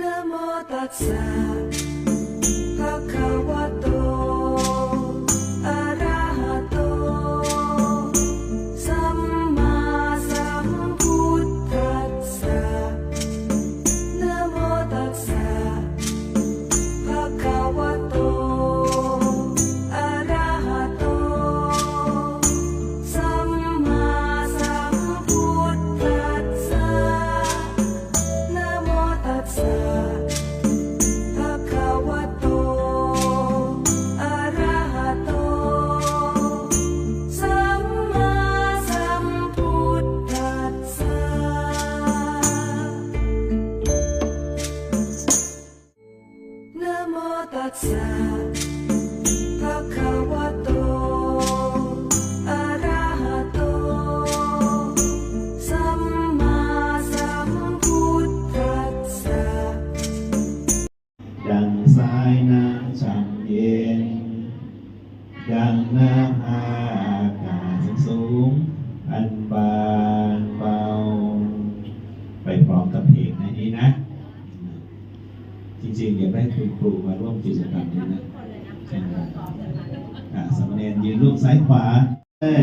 นะโมตัสสะภะคะ ร้อมกับเพลงนะนี้นะ จริงๆอยากได้คุณครูมาร่วมกิจกรรมนี้นะใช่ไหมอ่าสามเณรยืนรูปซ้ายขวาเอ้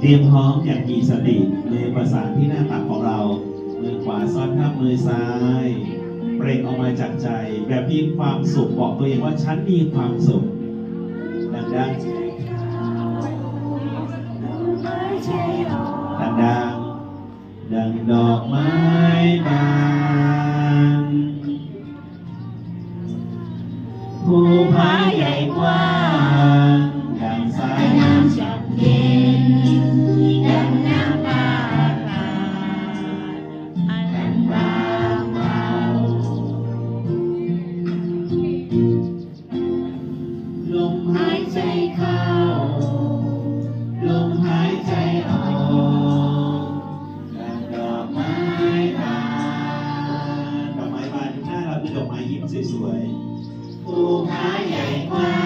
เตรียมพร้อมอย่างมีสติมือประสานที่หน้าตักของเรา มือขวาซ้อนข้างมือซ้าย เปล่งออกมาจากใจ แบบมีความสุขบอกตัวเองว่าฉันมีความสุข ดังๆดังดังๆดังดอกไม้บา ภูผาใหญ่กว้า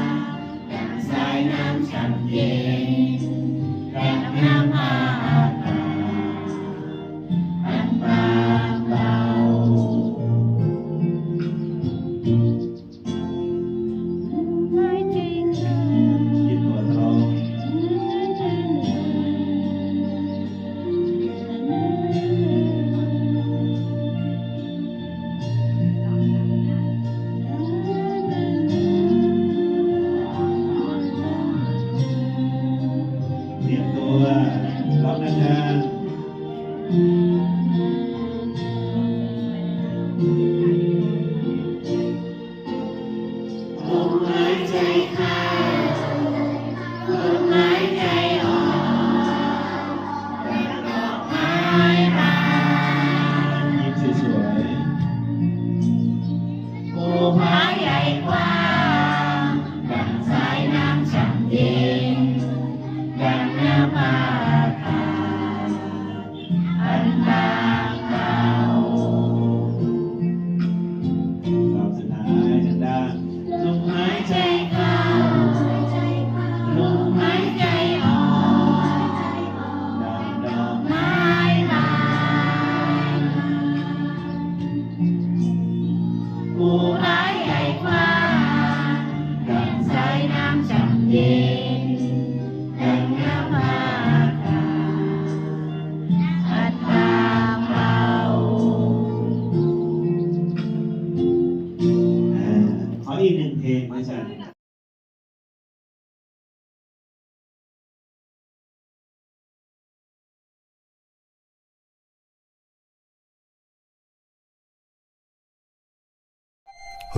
งดังสายน้ำฉ่ำเย็นดังน้ำอา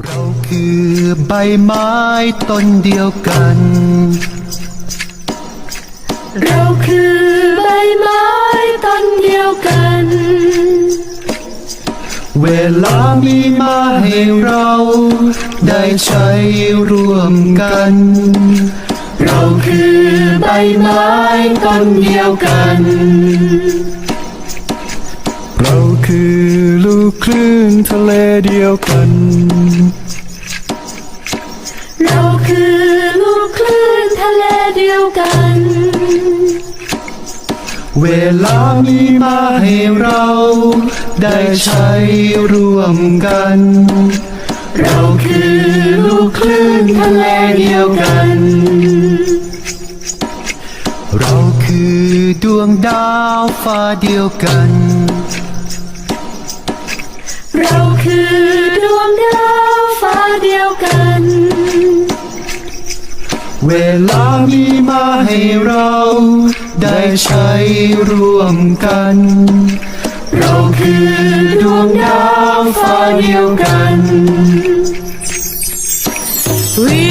เราคือใบไม้ต้นเดียวกัน เราคือใบไม้ต้นเดียวกัน เวลามีมาให้เราได้ใช้ร่วมกัน เราคือใบไม้ต้นเดียวกัน เราคือลูกคลื่นทะเลเดียวกัน เราคือลูกคลื่นทะเลเดียวกัน เวลามีมาให้เรา ได้ใช้ร่วมกัน เราคือลูกคลื่นทะเลเดียวกัน เราคือดวงดาวฟ้าเดียวกัน เวลามีมาให้เราได้ใช้ร่วมกัน เราคือดวงดาวฟ้าเดียวกัน We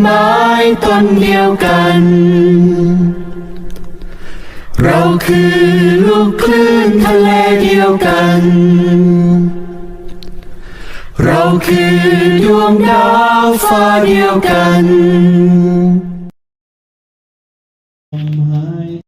ไม้ต้นเดียวกัน เราคือลูกคลื่นทะเลเดียวกัน เราคือดวงดาวฟ้าเดียวกัน